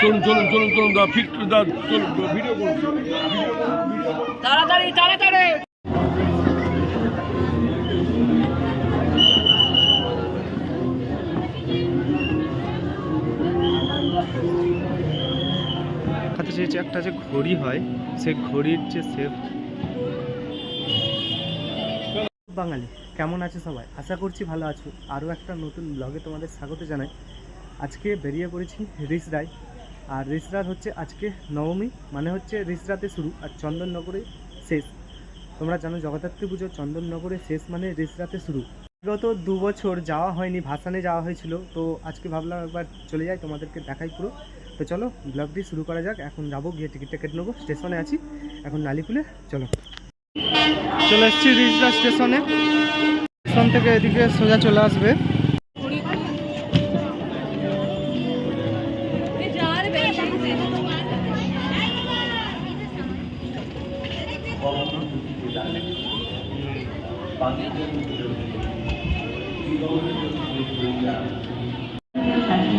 চলুন চলুন চলুন চলুন দাদা ফিট দাদা চলুন ভিডিও করুন তাড়াতাড়ি তাড়াতাড়ি। চেয়েছি একটা যে ঘড়ি হয় সেই ঘড়ির যে সেফ বাঙালি। কেমন আছে সবাই? আশা করছি ভালো আছো। আরও একটা নতুন ব্লগে তোমাদের স্বাগত জানাই। আজকে বেরিয়ে পড়েছি রিসরায়। আর রিসরাত হচ্ছে আজকে নবমী মানে হচ্ছে রিসরাতে শুরু আর চন্দননগরে শেষ। তোমরা জানো জগদ্ধাত্রী পুজো, চন্দননগরে শেষ মানে রিসরাতে শুরু। বিগত দু বছর যাওয়া হয়নি, ভাসানে যাওয়া হয়েছিল। তো আজকে ভাবলাম একবার চলে যাই, তোমাদেরকে দেখাই পুরো। তো চলো ব্লগটি শুরু করা যাক। এখন যাব গিয়ে টিকিটটা কেটে নেব স্টেশনে আছি। এখন নালিকুলে চলো। চলে এসেছি রিজরা স্টেশনে। স্টেশন থেকে এদিকে সোজা চলে আসবে।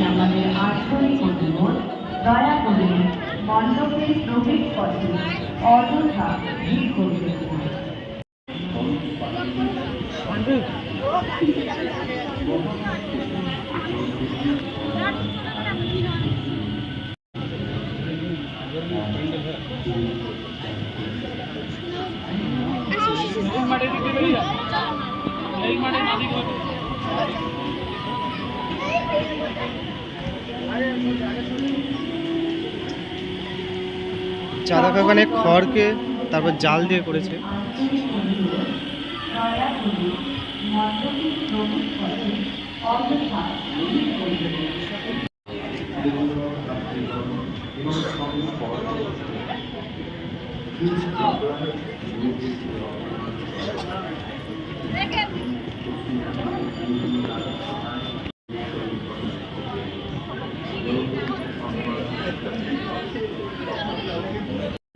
আমাদের করিব প্রবেশ পথে অযথা ভিড় করবেন। চাঁদা বাগানে খড়কে তারপর জাল দিয়ে করেছে। দয়া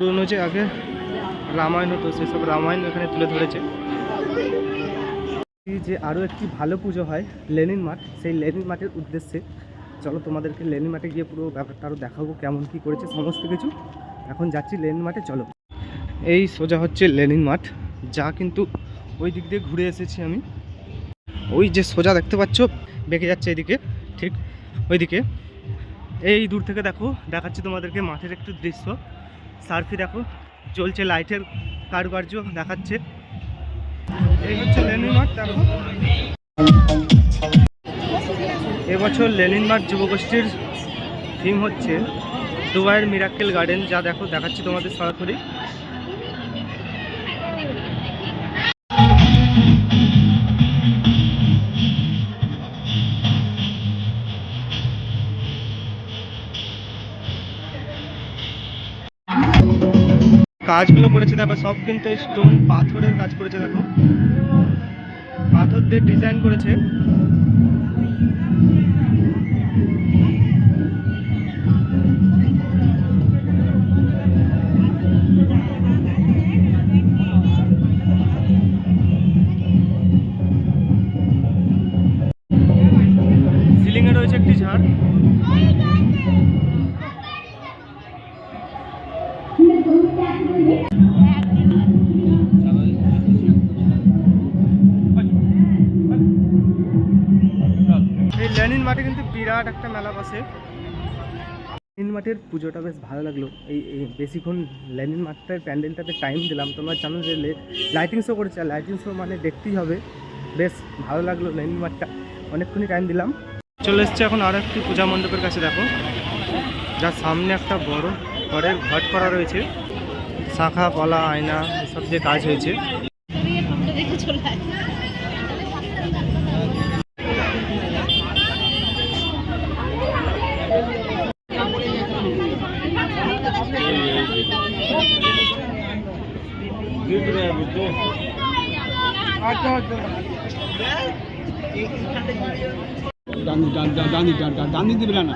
পুরনো যে আগে রামায়ণ হতো, সেসব রামায়ণ এখানে তুলে ধরেছে। যে আরও একটি ভালো পুজো হয় লেনিন মাঠ, সেই লেনিন মাঠের উদ্দেশ্যে চলো তোমাদেরকে লেনিন মাঠে গিয়ে পুরো ব্যাপারটা আরও দেখাবো কেমন কি করেছে সমস্ত কিছু। এখন যাচ্ছি লেনিন মাঠে, চলো। এই সোজা হচ্ছে লেনিন মাঠ, যা কিন্তু ওই দিক দিয়ে ঘুরে এসেছি আমি। ওই যে সোজা দেখতে পাচ্ছ, বেঁকে যাচ্ছে এদিকে, ঠিক ওইদিকে। এই দূর থেকে দেখো, দেখাচ্ছি তোমাদেরকে মাঠের একটু দৃশ্য। সার্ফি দেখো চলছে লাইটের কারুকার্য দেখাচ্ছে। এই হচ্ছে লেনিন মাঠ, দেখো। এবছর লেনিন মাঠ যুবগোষ্ঠীর থিম হচ্ছে দুবাইয়ের মিরাক্কেল গার্ডেন যা দেখো, দেখাচ্ছি তোমাদের সরাসরি। কাজগুলো করেছে দেখো সব কিন্তু স্টোন পাথরের কাজ করেছে দেখো। পাথর দিয়ে ডিজাইন করেছে। মাঠে কিন্তু বিরাট একটা মেলা বসে। লেনিন মাঠের পুজোটা বেশ ভালো লাগল। এই বেশিক্ষণ লেনিন মাঠটার প্যান্ডেলটাতে টাইম দিলাম। তোমরা জানো যে লাইটিং শো করেছে। আর লাইটিং শো মানে দেখতেই হবে। বেশ ভালো লাগল লেনিন মাঠটা। অনেকক্ষণই টাইম দিলাম। চলে এসছে এখন আরও একটি পূজা মণ্ডপের কাছে দেখো। যার সামনে একটা বড় ঘরের ঘট করা রয়েছে। শাখা পলা আয়না এসব দিয়ে কাজ হয়েছে। ডানি ডানি ডানি দিবে না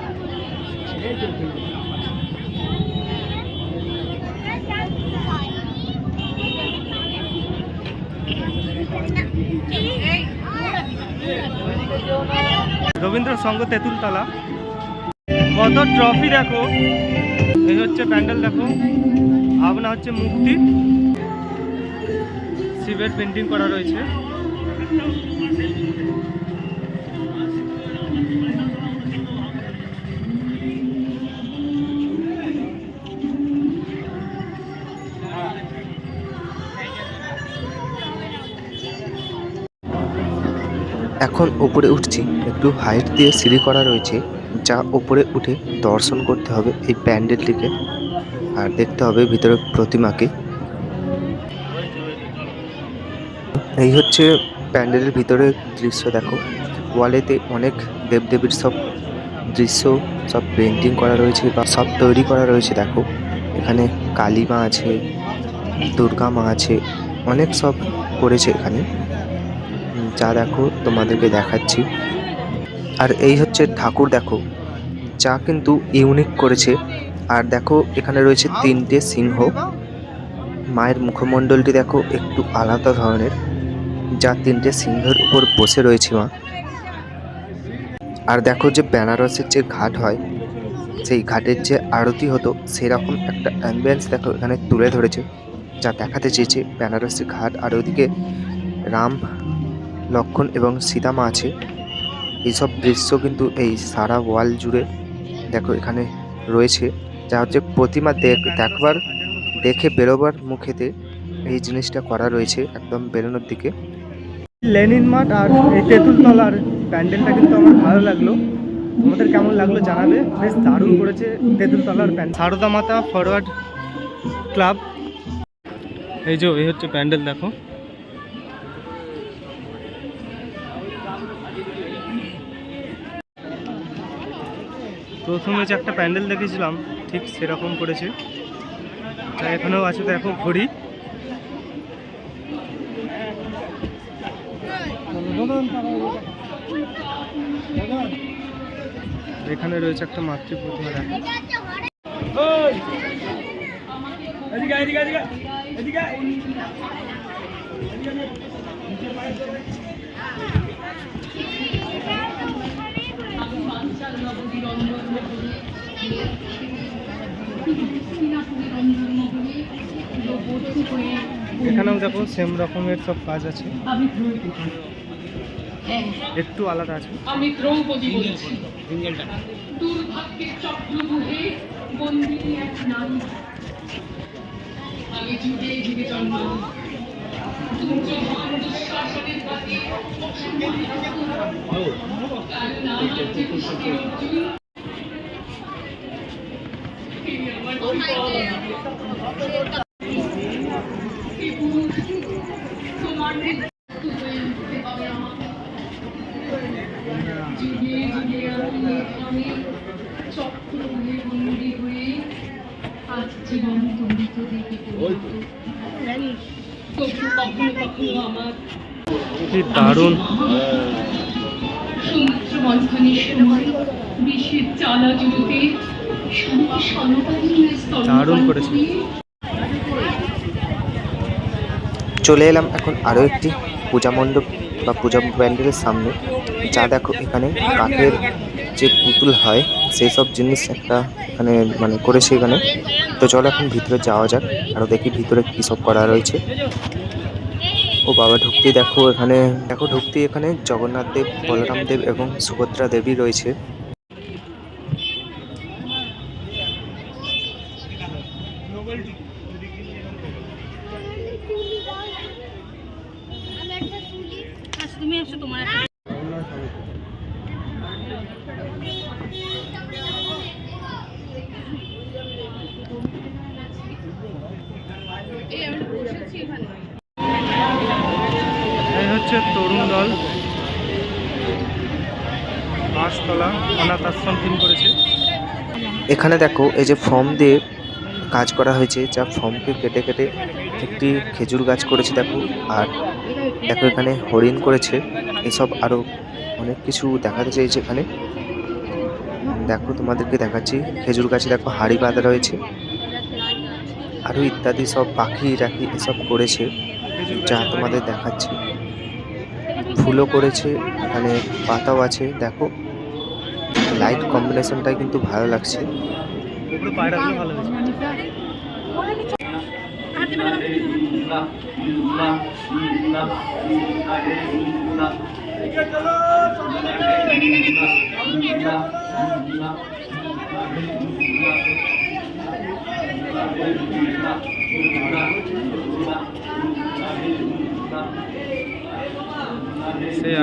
রবীন্দ্র সংঘ তেঁতুলতলা। কত ট্রফি দেখো। এই হচ্ছে প্যান্ডেল দেখো। ভাবনা হচ্ছে মুক্তি। শিবের পেন্টিং করা রয়েছে। এখন উপরে উঠছি। একটু হাইট দিয়ে সিঁড়ি করা রয়েছে, যা উপরে উঠে দর্শন করতে হবে এই প্যান্ডেলটিকে আর দেখতে হবে ভিতরে প্রতিমাকে। এই হচ্ছে প্যান্ডেলের ভিতরে দৃশ্য, দেখো। ওয়ালেতে অনেক দেবদেবীর সব দৃশ্য, সব পেন্টিং করা রয়েছে বা সব তৈরি করা রয়েছে, দেখো। এখানে কালী মা আছে, দুর্গা মা আছে, অনেক সব করেছে এখানে। যা দেখো, তোমাদেরকে দেখাচ্ছি। আর এই হচ্ছে ঠাকুর, দেখো। যা কিন্তু ইউনিক করেছে। আর দেখো, এখানে রয়েছে তিনটে সিংহ। মায়ের মুখমণ্ডলটি, দেখো, একটু আলাদা ধরনের। যা তিনটে সিংহের উপর বসে রয়েছে মা। আর দেখো যে বেনারসের যে ঘাট হয়, সেই ঘাটের যে আরতি হতো, সেরকম একটা অ্যাম্বিয়েন্স দেখো এখানে তুলে ধরেছে, যা দেখাতে চেয়েছে বেনারসি ঘাট। আর ওইদিকে রাম, লক্ষণ এবং সীতামা আছে। এইসব দৃশ্য কিন্তু এই সারা ওয়াল জুড়ে দেখো এখানে রয়েছে, যা হচ্ছে প্রতিমা দেখ দেখবার, দেখে বেরোবার মুখেতে এই জিনিসটা করা রয়েছে একদম বেরোনোর দিকে। লেনিন মাঠ আর এই তেঁতুলতলার প্যান্ডেলটা কিন্তু আমার ভালো লাগল। তোমাদের কেমন লাগল জানাবে? বেশ দারুণ করেছে তেঁতুলতলার প্যান্ডেল। সারদা মাতা ফরওয়ার্ড ক্লাব। এই যে, এই হচ্ছে প্যান্ডেল, দেখো। প্রথমে যে একটা প্যান্ডেল দেখেছিলাম, ঠিক সেরকম করেছে। তা এখানেও আছে, দেখো, ঘড়ি। এখানে রয়েছে একটা মাতৃ প্রতিমা এখানেও দেখো সেম রকমের সব কাজ আছে। একটু আলাদা আছে। আমি দ্রৌপদী বলছি। দুর্ভাগ্যের চক্রবুহে বন্দিনী এক নারী আমি যুগে যুগে জন্ম। দুর্যোধন দুঃশাসনের তার নাম অর্জুন পুরুষ, তোমার মৃত্যু হয়ে উঠতে হবে আমার যুগে যুগে আমি এখানে চক্র হয়ে বন্দি হয়ে আজ জীবন তন্ডিত দেখে তবু কখনো কখনো আমার কি দারুণ। চলে এলাম এখন আরও একটি পূজা মণ্ডপ বা পূজা প্যান্ডেলের সামনে যা দেখো এখানে কাঠের যে পুতুল হয়, সেই সব জিনিস একটা এখানে মানে করেছে এখানে। তো চলো এখন ভিতরে যাওয়া যাক আরও দেখি ভিতরে কী সব করা রয়েছে। ও বাবা ঢুকতে দেখো এখানে, দেখো ঢুকতে এখানে জগন্নাথ দেব, বলরাম দেব এবং সুভদ্রা দেবী রয়েছে। তুমি আসো তোমার এই হচ্ছে তরুণ দল। পাঁচতলা অনাথ আশ্রম থিম করেছে। এখানে দেখো এই যে ফর্ম দিয়ে কাজ করা হয়েছে, যা ফর্মকে কেটে কেটে একটি খেজুর গাছ করেছে দেখো, আর দেখো এখানে হরিণ করেছে। এসব আরও অনেক কিছু দেখাতে চাইছে এখানে। দেখো তোমাদেরকে দেখাচ্ছি, খেজুর গাছে দেখো হাড়ি বাঁধা রয়েছে। আরও ইত্যাদি সব পাখি, রাখি এসব করেছে, যা তোমাদের দেখাচ্ছি। ফুলও করেছে, এখানে পাতাও আছে, দেখো। লাইট কম্বিনেশনটাই কিন্তু ভালো লাগছে। উপরে পায়রাগুলো ভালো হয়েছে।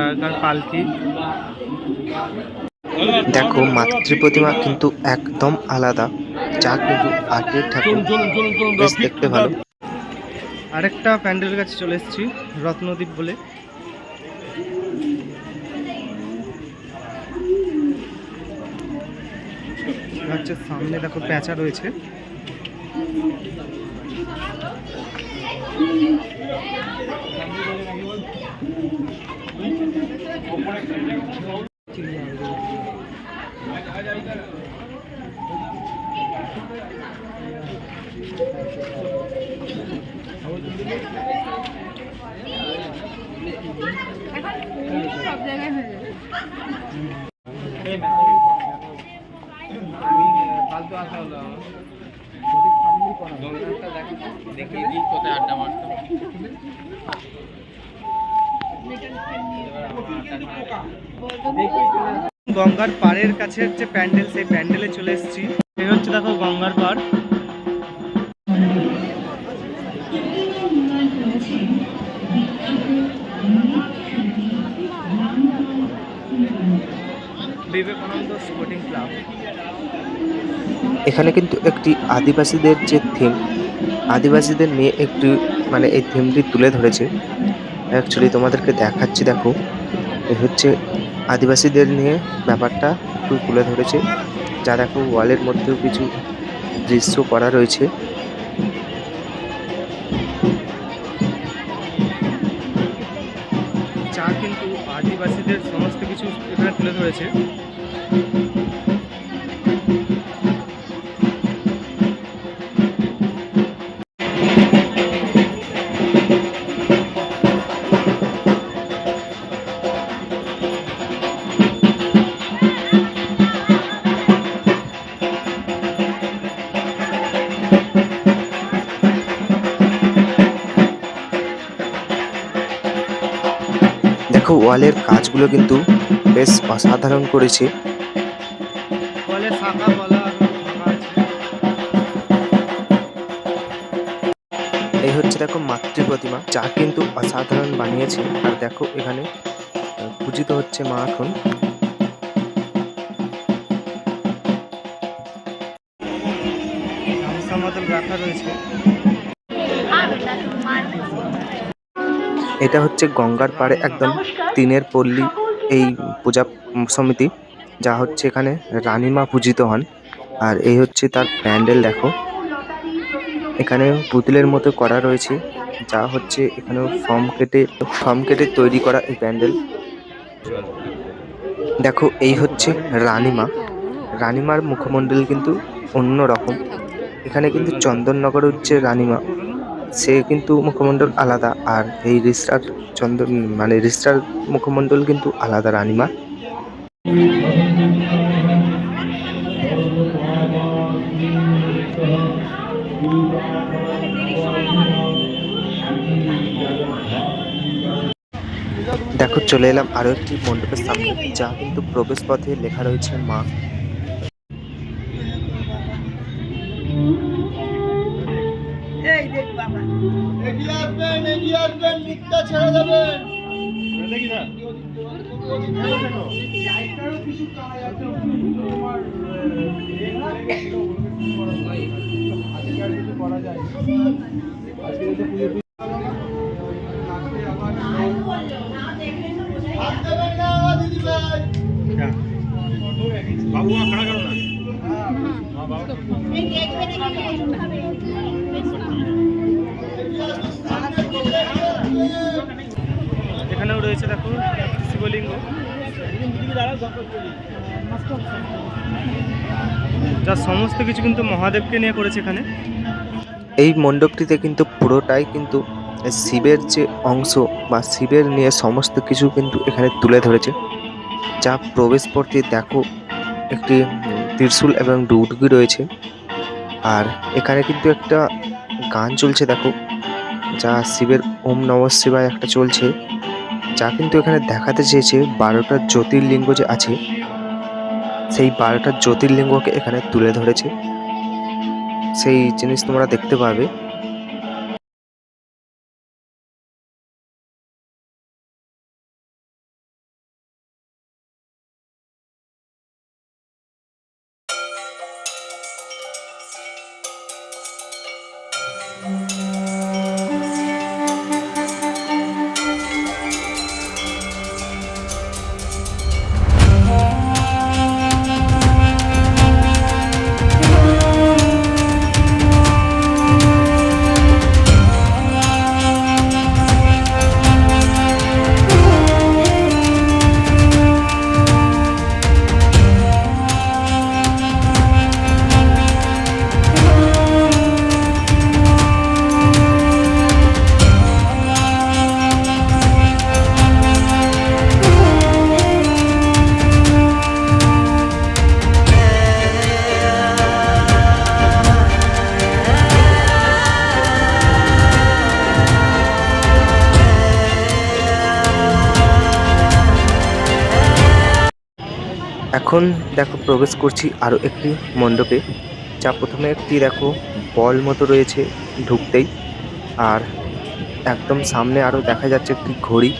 আগেকার পালকি। দেখো মাতৃ প্রতিমা কিন্তু একদম আলাদা। যা কিন্তু ঠাকুর বেশ দেখতে ভালো। আরেকটা প্যান্ডেলের কাছে চলে এসেছি রত্নদ্বীপ বলে। হচ্ছে সামনে দেখো প্যাঁচা রয়েছে সব জায়গায় হয়ে যাবে গঙ্গার পাড়ের কাছে হচ্ছে প্যান্ডেল, সেই প্যান্ডেলে চলে এসেছি। এই হচ্ছে দেখো গঙ্গার পাড়। এখানে কিন্তু একটি আদিবাসীদের যে থিম আদিবাসীদের নিয়ে একটি মানে এই থিমটি তুলে ধরেছে। অ্যাকচুয়ালি তোমাদেরকে দেখাচ্ছি, দেখো। এ হচ্ছে আদিবাসীদের নিয়ে ব্যাপারটা একটু তুলে ধরেছে। যা দেখো ওয়ালের মধ্যেও কিছু দৃশ্য করা রয়েছে। চা কিন্তু আদিবাসীদের সমস্ত কিছু এখানে তুলে ধরেছে। দেখো ওয়ালের কাজগুলো কিন্তু বেশ অসাধারণ করেছে। এই হচ্ছে দেখো মাতৃ প্রতিমা যা কিন্তু অসাধারণ বানিয়েছে। আর দেখো এখানে পূজিত হচ্ছে মা এখন। রাখা রয়েছে। এটা হচ্ছে গঙ্গার পাড়ে একদম তিনের পল্লী এই পূজা সমিতি, যা হচ্ছে এখানে রানীমা পূজিত হন। আর এই হচ্ছে তার প্যান্ডেল, দেখো। এখানে পুতুলের মতো করা রয়েছে, যা হচ্ছে এখানে ফর্ম কেটে ফর্ম কেটে তৈরি করা এই প্যান্ডেল। দেখো, এই হচ্ছে রানীমা। রানীমার মুখমণ্ডল কিন্তু অন্য রকম এখানে কিন্তু চন্দননগর হচ্ছে রানীমা। সে কিন্তু মুখমণ্ডল আলাদা আর এই রিস্টার চন্দন মানে রিস্টার মুখমণ্ডল কিন্তু আলাদা রানীমা। দেখো, চলে এলাম আরও একটি মণ্ডপের সামনে, যা কিন্তু প্রবেশ পথে লেখা রয়েছে মা বাবু খাড়া এখানেও রয়েছে দেখো শিবলিঙ্গ। যা সমস্ত কিছু কিন্তু মহাদেবকে নিয়ে করেছে এখানে। এই মণ্ডপটিতে কিন্তু পুরোটাই কিন্তু শিবের যে অংশ বা শিবের নিয়ে সমস্ত কিছু কিন্তু এখানে তুলে ধরেছে। যা প্রবেশ পথে দেখো, একটি ত্রিশূল এবং ডুগডুগি রয়েছে। আর এখানে কিন্তু একটা গান চলছে দেখো, যা শিবের ওম নম শিবায় একটা চলছে, যা কিন্তু এখানে দেখাতে চেয়েছে বারোটা জ্যোতির্লিঙ্গ যে আছে, সেই বারোটা জ্যোতির্লিঙ্গকে এখানে তুলে ধরেছে। সেই জিনিস তোমরা দেখতে পাবে এখন দেখো প্রবেশ করছি আরও একটি মণ্ডপে। যা প্রথমে একটি দেখো বল মতো রয়েছে ঢুকতেই। আর একদম সামনে আরও দেখা যাচ্ছে একটি ঘড়ি।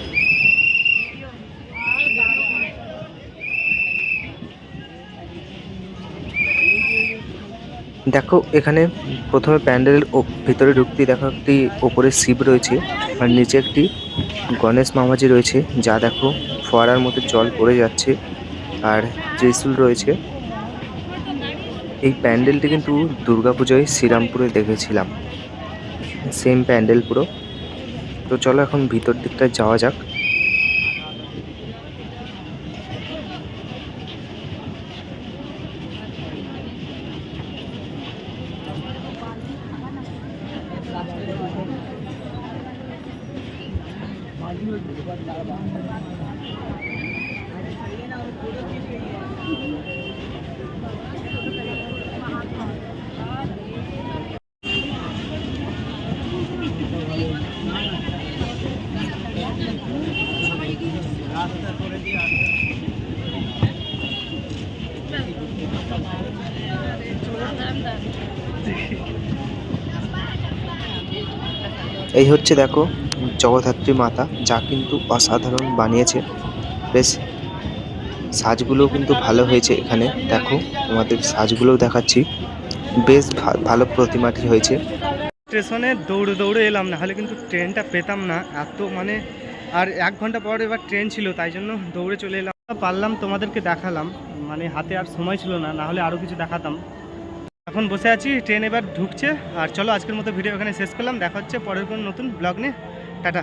দেখো এখানে প্রথমে প্যান্ডেলের ভিতরে ঢুকতেই দেখো একটি ওপরে শিব রয়েছে আর নিচে একটি গণেশ মামাজি রয়েছে। যা দেখো ফোয়ারার মতো জল পড়ে যাচ্ছে। আর ত্রিশূল রয়েছে। এই প্যান্ডেলটি কিন্তু দুর্গাপুজোয় শ্রীরামপুরে দেখেছিলাম। সেম প্যান্ডেল পুরো। তো চলো এখন ভিতর দিকটা যাওয়া যাক। এই হচ্ছে দেখো জগদ্ধাত্রী মাতা যা কিন্তু অসাধারণ বানিয়েছে। বেশ সাজগুলো কিন্তু ভালো হয়েছে এখানে। দেখো, তোমাদের সাজগুলোও দেখাচ্ছি। বেশ ভালো প্রতিমাটি হয়েছে। স্টেশনে দৌড়ে দৌড়ে এলাম না হলে কিন্তু ট্রেনটা পেতাম না। এত মানে আর এক ঘণ্টা পর এবার ট্রেন ছিল, তাই জন্য দৌড়ে চলে এলাম। পারলাম, তোমাদেরকে দেখালাম। মানে হাতে আর সময় ছিল না না হলে আরও কিছু দেখাতাম। এখন বসে আছি, ট্রেন এবার ঢুকছে। আর চলো, আজকের মতো ভিডিও এখানে শেষ করলাম। দেখা হচ্ছে পরের কোনো নতুন ব্লগ নিয়ে। টাটা।